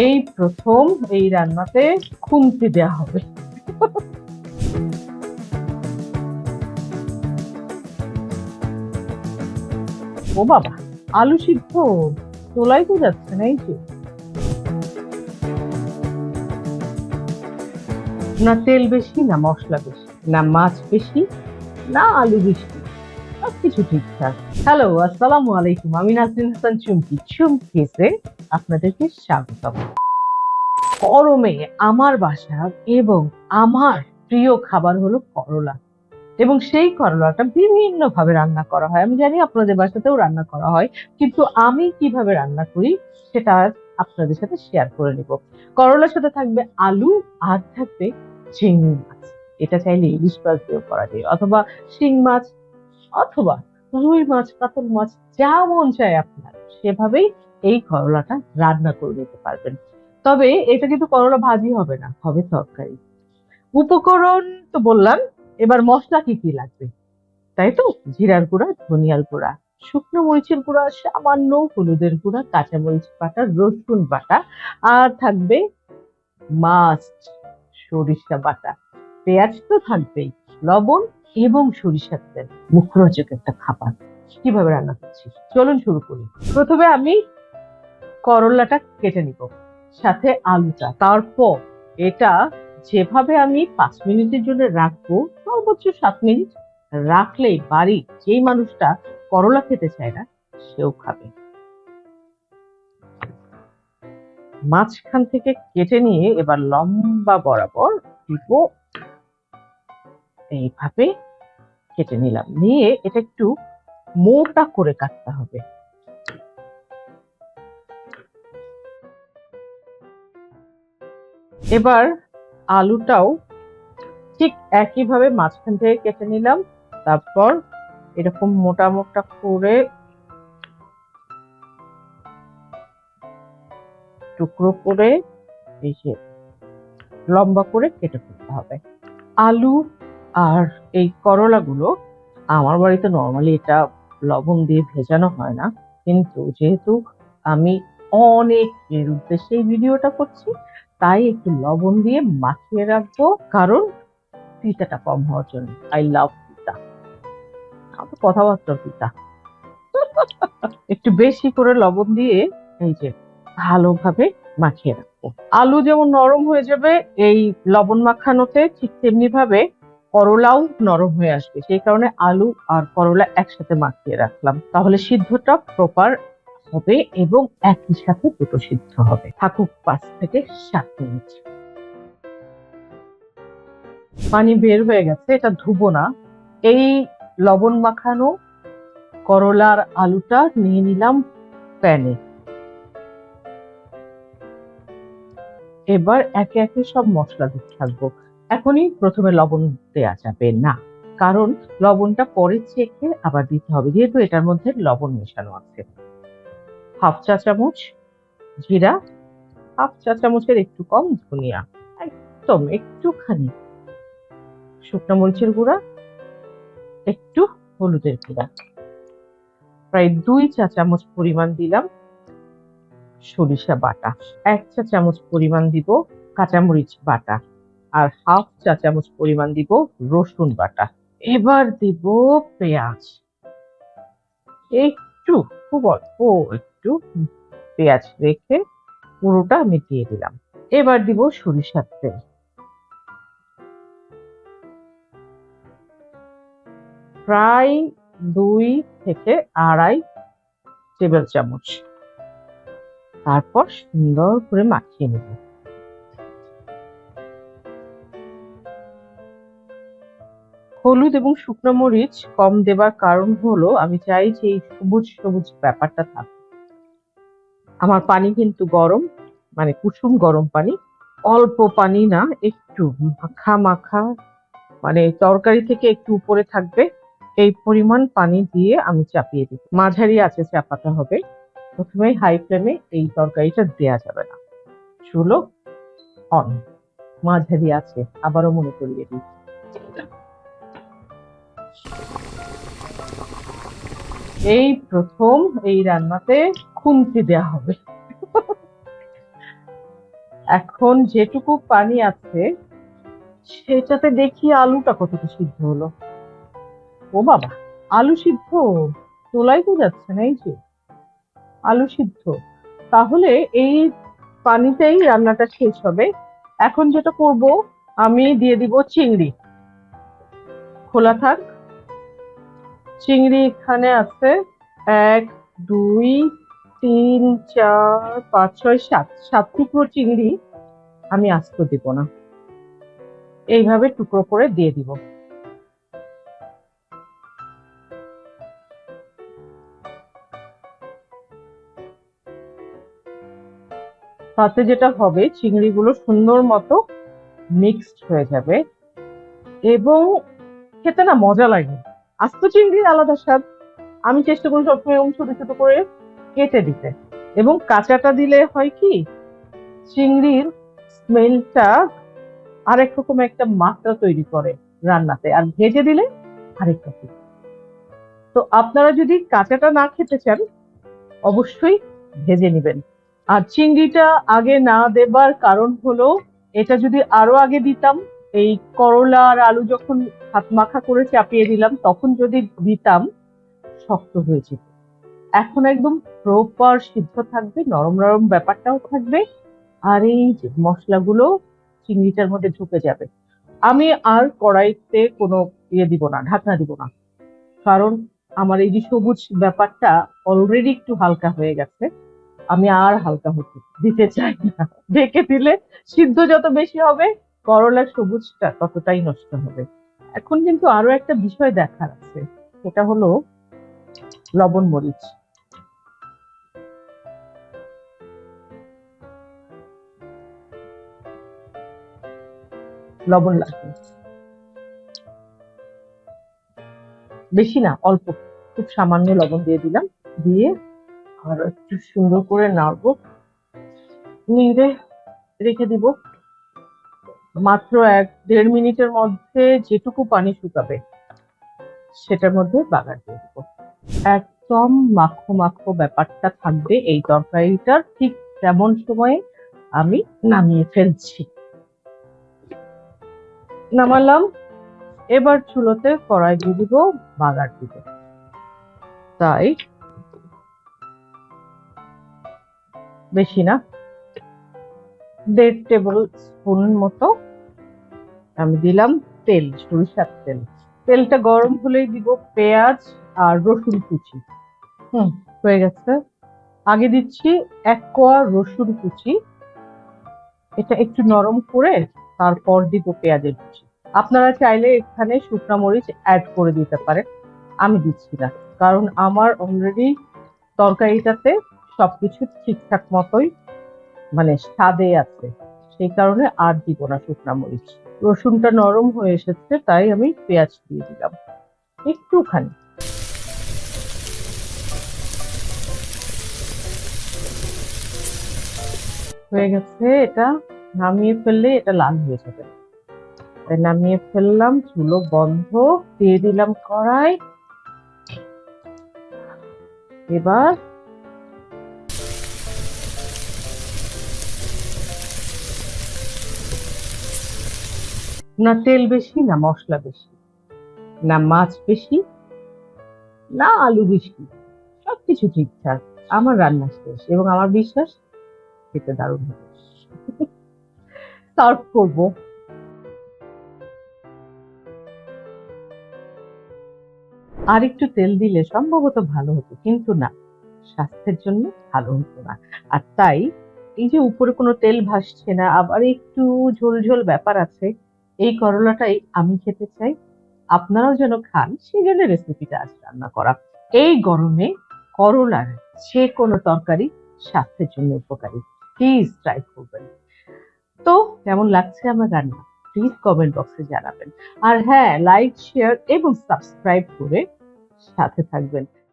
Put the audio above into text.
এই প্রথম এই রান্নাতে খুন্তি দেয়া হবে। ও বাবা, আলু সিদ্ধ? তোলাই তো যাচ্ছে না এই যে। না তেল বেশি, না মশলা বেশি, না মাছ বেশি, না আলু বেশি। সবকিছু ঠিকঠাক। হ্যালো, আসসালামু আলাইকুম। আমি নাজরিন হাসান চুমকি। চুমকিতে আপনাদেরকে স্বাগতম। গরমে আমার বাসা এবং আমার প্রিয় খাবার হলো করলা। এবং সেই করলাটা বিভিন্ন ভাবে রান্না করা হয়। আমি জানি আপনাদের বাসাতেও রান্না করা হয়, কিন্তু আমি কীভাবে রান্না করি সেটা আপনাদের সাথে শেয়ার করে নিব। করলার সাথে থাকবে আলু আর থাকবে চিংড়ি মাছ। এটা চাইলে ইলিশ মাছ দিয়েও করা যায়, অথবা শিং মাছ অথবা রুই মাছ, কাতল মাছ, যা মন চায় আপনার, সেভাবেই এই করলাটা রান্না করে নিতে পারবেন। তবে এটা কিন্তু করলা ভাজি হবে না, হবে তরকারি। উপকরণ তো বললাম, এবার মশলা কি কি লাগবে? তাই তো? জিরার গুঁড়া, ধনিয়ার গুঁড়া, শুকনো মরিচের গুঁড়া, সামান্য হলুদের গুঁড়া কাঁচা মরিচ বাটা, রসুন বাটা, আর থাকবে মাছ সরিষা বাটা। পেঁয়াজ তো থাকবেই, লবণ এবং সরিষার তেল, মুখরোচক একটা খাবার। কীভাবে রান্না করছি চলুন শুরু করি। প্রথমে আমি করলাটা কেটে নিব, সাথে আলুটা। তারপর এটা যেভাবে আমি পাঁচ মিনিটের জন্য রাখব, সর্বোচ্চ সাত মিনিট রাখলেই বাড়ি যেই মানুষটা করলা খেতে চায় না, সেও খাবে। মাঝখান থেকে কেটে নিয়ে এবার লম্বা বরাবর দিব এইভাবে কেটে নিলাম। নিয়ে এটা একটু মোটা করে কাটতে হবে। এবার আলুটাও ঠিক একইভাবে মাঝখান থেকে কেটে নিলাম। তারপর এরকম মোটা মোটা করে টুকরো করে এই লম্বা করে কেটে ফেলতে হবে। আলু আর এই করলাগুলো আমার বাড়িতে নর্মালি এটা লবণ দিয়ে ভেজানো হয় না। কিন্তু যেহেতু আমি অনেক এর উদ্দেশ্যে এই ভিডিওটা করছি, তাই একটু লবণ দিয়ে মাখিয়ে রাখব। কারণ পিতাটা কম হওয়ার জন্য। আই লাভ পিতা। কথাবার্তা পিতা। একটু বেশি করে লবণ দিয়ে এই যে ভালোভাবে মাখিয়ে রাখব। আলু যেমন নরম হয়ে যাবে, এই লবণ মাখানোতে ঠিক তেমনি ভাবে করলাও নরম হয়ে আসবে। সেই কারণে আলু আর করলা একসাথে মাখিয়ে রাখলাম। তাহলে সিদ্ধটা প্রপার হবে এবং একই সাথে দুটো সিদ্ধ হবে। থাকুক পাঁচ থেকে সাত মিনিট। পানি বের হয়ে গেছে, এটা ধুবো না। এই লবণ মাখানো করলার আলুটা নিয়ে নিলাম প্যানে। এবার একে একে সব মশলা দিতে থাকব এখনই প্রথমে লবণ দেওয়া যাবে না। কারণ লবণটা পরে চেখে আবার দিতে হবে, যেহেতু এটার মধ্যে লবণ মেশানো আছে। হাফ চা চামচ জিরা, হাফ চা চামচের একটু কম ধনিয়া, একদম একটুখানি শুকনো মরিচের গুঁড়া, একটু হলুদের গুঁড়া। প্রায় দুই চা চামচ পরিমাণ দিলাম সরিষা বাটা। এক চা চামচ পরিমাণ দিব কাঁচামরিচ বাটা। আর হাফ চা চামচ পরিমাণ দিব রসুন বাটা। এবার দিব পেঁয়াজ। একটু, খুব অল্প একটু পেঁয়াজ রেখে পুরোটা আমি দিয়ে দিলাম। এবার দিব সরিষার তেল। প্রায় দুই থেকে আড়াই টেবিল চামচ। তারপর সুন্দর করে মাখিয়ে নেব। হলুদ এবং শুকনো মরিচ কম দেবার কারণ হলো, আমি চাই যে এই সবুজ সবুজ ব্যাপারটা থাক। আমার পানি কিন্তু গরম মানে কুসুম গরম পানি, অল্প পানি না, একটু মাখা মাখা মানে তরকারি থেকে একটু উপরে থাকবে, এই পরিমাণ পানি দিয়ে আমি চাপিয়ে দিব। মাঝারি আছে চাপাতে হবে, প্রথমে হাই ফ্লেমে এই তরকারিটা দেয়া যাবে না। চুলো অন, মাঝারি আছে, আবারও মনে করিয়ে দিই এই প্রথম এই রান্নাতে খুন্তি দেয়া হবে। এখন যেটুকু পানি আছে, সেটাতে দেখি আলুটা কতটা সিদ্ধ হলো। ও বাবা, আলু সিদ্ধ? তোলাই তো যাচ্ছে না এই যে। আলু সিদ্ধ। তাহলে এই পানিতেই রান্নাটা শেষ হবে। এখন যেটা করব, আমি দিয়ে দিব চিংড়ি। খোলা থাক। চিংড়ি এখানে আছে এক, দুই, তিন, চার, পাঁচ, ছয়, সাত। সাত টুকরো চিংড়ি আমি আস্ত দিব না। এইভাবে টুকরো করে দিয়ে দিব। তাতে যেটা হবে, চিংড়িগুলো সুন্দর মতো মিক্সড হয়ে যাবে। এবং খেতে না মজা লাগে। আস্ত চিংড়ির আলাদা স্বাদ। আমি চেষ্টা করি সবসময় এরকম ছোট ছোট করে কেটে দিতে। এবং কাঁচাটা দিলে হয় কি, চিংড়ির স্মেলটা আরেক রকম একটা মাত্রা তৈরি করে রান্নাতে। আর ভেজে দিলে আরেক রকম। তো আপনারা যদি কাঁচাটা না খেতে চান, অবশ্যই ভেজে নেবেন। আর চিংড়িটা আগে না দেবার কারণ হলো, এটা যদি আরও আগে দিতাম এই করলা আর আলু যখন হাত মাখা করে চাপিয়ে দিলাম, তখন যদি দিতাম, শক্ত হয়ে যেত। এখন একদম প্রপার সিদ্ধ থাকবে, নরম নরম ব্যাপারটাও থাকবে, আর এই মশলাগুলো চিংড়িটার মধ্যে ঢুকে যাবে। আমি আর কড়াইতে কোনো ইয়ে দিব না, ঢাকনা দিব না। কারণ আমার এই যে সবুজ ব্যাপারটা অলরেডি একটু হালকা হয়ে গেছে। আমি আর হালকা হতে দিতে চাই না। ঢেকে দিলে সিদ্ধ যত বেশি হবে করলার সবুজটা ততটাই নষ্ট হবে। এখন কিন্তু আরও একটা বিষয় দেখার আছে, সেটা হলো লবণ মরিচ। লবণ লাগবে। বেশি না, অল্প। খুব সামান্য লবণ দিয়ে দিলাম, দিয়ে আর একটু সুন্দর করে নাড়বো। নিড়ে রেখে দিব। মাত্র এক দেড় মিনিটের মধ্যে যেটুকু পানি শুকাবে, সেটার মধ্যে বাগার দিয়ে দিব। একদম মাখো মাখো ব্যাপারটা থাকবে এই তরকারিটার, ঠিক তেমন সময়ে আমি নামিয়ে ফেলছি। নামালাম, এবার চুলোতে কড়াই দিয়ে দিব, বাগার দিব। তাই, বেশি না। দেড় টেবিল স্পুন মতো আমি দিলাম তেল, সরিষার তেল। তেলটা গরম হলেই দিব পেঁয়াজ আর রসুন কুচি। হুম, হয়ে গেছে। আগে দিচ্ছি এক কোয়া রসুন কুচি। এটা একটু নরম করে তারপর দিব পেঁয়াজের কুচি। আপনারা চাইলে এখানে শুকনা মরিচ অ্যাড করে দিতে পারেন। আমি দিচ্ছি না। কারণ আমার অলরেডি তরকারিটাতে সবকিছু ঠিকঠাক মতোই মানে স্বাদে আছে, সেই কারণে আর দিব না শুকনা মরিচ। রসুনটা নরম হয়ে এসেছে, তাই আমি পেঁয়াজ দিয়ে দিলাম। একটুখানি। হয়ে গেছে, এটা নামিয়ে ফেললে এটা লাল হয়ে যাবে। তাই নামিয়ে ফেললাম, চুলো বন্ধ, দিয়ে দিলাম কড়াই। এবার না তেল বেশি, না মশলা বেশি, না মাছ বেশি, না আলু বেশি, সবকিছু ঠিকঠাক। আমার রান্না শেষ এবং আমার বিশ্বাস, খেতে দারুণ হবে। সার্ভ করব। আর একটু তেল দিলে সম্ভবত ভালো হতো, কিন্তু না, স্বাস্থ্যের জন্য ভালো হতো না। আর তাই, এই যে উপরে কোনো তেল ভাসছে না, আবার একটু ঝোল ঝোল ব্যাপার আছে এই করলাটাই আমি খেতে চাই। আপনারাও যেন খান, সেই জন্য রেসিপিটা আজ রান্না করা। এই গরমে করলার যে কোনো তরকারি স্বাস্থ্যের জন্য উপকারী। প্লিজ ট্রাই করবেন। তো কেমন লাগছে আমার রান্না? প্লিজ কমেন্ট বক্সে জানাবেন। আর হ্যাঁ লাইক শেয়ার এবং সাবস্ক্রাইব করে সাথে থাকবেন।